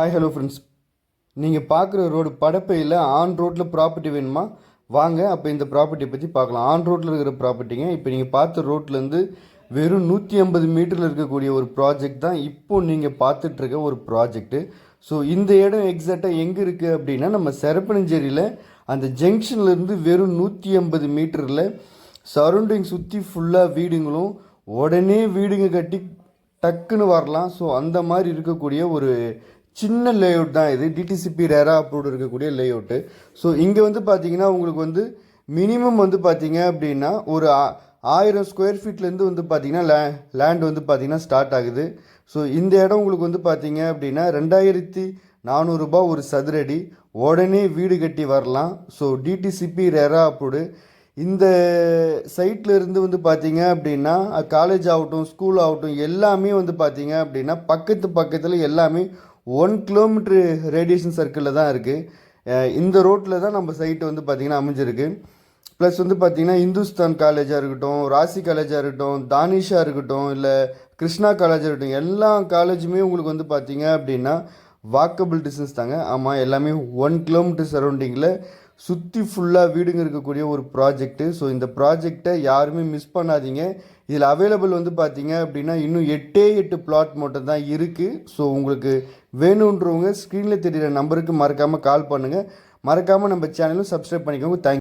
Hi hello friends நீங்கள் பார்க்குற road படப்பையில் ஆன் ரோட்டில் ப்ராப்பர்ட்டி வேணுமா? வாங்க அப்போ இந்த ப்ராப்பர்ட்டியை பற்றி பார்க்கலாம். ஆன் ரோட்டில் இருக்கிற ப்ராப்பர்ட்டிங்க இப்போ நீங்கள் பார்த்த ரோட்லேருந்து வெறும் நூற்றி ஐம்பது மீட்டரில் இருக்கக்கூடிய ஒரு ப்ராஜெக்ட் தான் இப்போது நீங்கள் பார்த்துட்ருக்க ஒரு ப்ராஜெக்ட்டு ஸோ இந்த இடம் எக்ஸாக்டாக எங்கே இருக்குது அப்படின்னா நம்ம செரப்பனஞ்சேரியில் அந்த ஜங்ஷன்லேருந்து வெறும் நூற்றி ஐம்பது மீட்டரில் சரௌண்டிங் சுற்றி ஃபுல்லாக வீடுங்களும் உடனே வீடுங்க கட்டி டக்குன்னு வரலாம். ஸோ அந்த மாதிரி இருக்கக்கூடிய ஒரு சின்ன லேஅவுட் தான் இது. டிடிசிபி ரேரா அப்ரூவ்டு இருக்கக்கூடிய லேஅவுட்டு ஸோ இங்கே வந்து பார்த்தீங்கன்னா உங்களுக்கு வந்து மினிமம் வந்து பார்த்தீங்க அப்படின்னா ஒரு ஆ- ஆயிரம் ஸ்கொயர் ஃபீட்லேருந்து வந்து பார்த்தீங்கன்னா லே லேண்ட் வந்து பார்த்தீங்கன்னா ஸ்டார்ட் ஆகுது. ஸோ இந்த இடம் உங்களுக்கு வந்து பார்த்தீங்க அப்படின்னா ரெண்டாயிரத்தி நானூறுரூபா ஒரு சதுரடி. உடனே வீடு கட்டி வரலாம். ஸோ டிடிசிபி ரேரா அப்ரூவ்டு இந்த சைட்ல இருந்து வந்து பார்த்தீங்க அப்படின்னா காலேஜ் ஆகட்டும் ஸ்கூல் ஆகட்டும் எல்லாமே வந்து பார்த்தீங்க அப்படின்னா பக்கத்து பக்கத்தில் எல்லாமே ஒன் கிலோமீட்டர் ரேடியேஷன் சர்க்கிளில் தான் இருக்குது இந்த ரோட்டில் தான் நம்ம சைட்டு வந்து பார்த்திங்கன்னா அமைஞ்சிருக்கு. ப்ளஸ் வந்து பார்த்திங்கன்னா இந்துஸ்தான் காலேஜாக இருக்கட்டும் ராசி காலேஜாக இருக்கட்டும் தானிஷாக இருக்கட்டும் இல்லை கிருஷ்ணா காலேஜாக இருக்கட்டும் எல்லா காலேஜுமே உங்களுக்கு வந்து பார்த்திங்க அப்படின்னா வாக்கபிள் டிஸ்டன்ஸ் தாங்க. ஆமாம் எல்லாமே ஒன் கிலோமீட்டர் சரௌண்டிங்கில் சுற்றி ஃபுல்லாக வீடுங்க இருக்கக்கூடிய ஒரு ப்ராஜெக்ட்டு ஸோ இந்த ப்ராஜெக்டை யாருமே மிஸ் பண்ணாதீங்க. இதில் அவைலபிள் வந்து பார்த்தீங்க அப்படின்னா இன்னும் எட்டே எட்டு பிளாட் மட்டும் தான் இருக்குது ஸோ உங்களுக்கு வேணுன்றவங்க ஸ்க்ரீனில் தெரியிற நம்பருக்கு மறக்காமல் கால் பண்ணுங்கள் மறக்காமல் நம்ம சேனலும் சப்ஸ்கிரைப் பண்ணிக்கோங்க. தேங்க்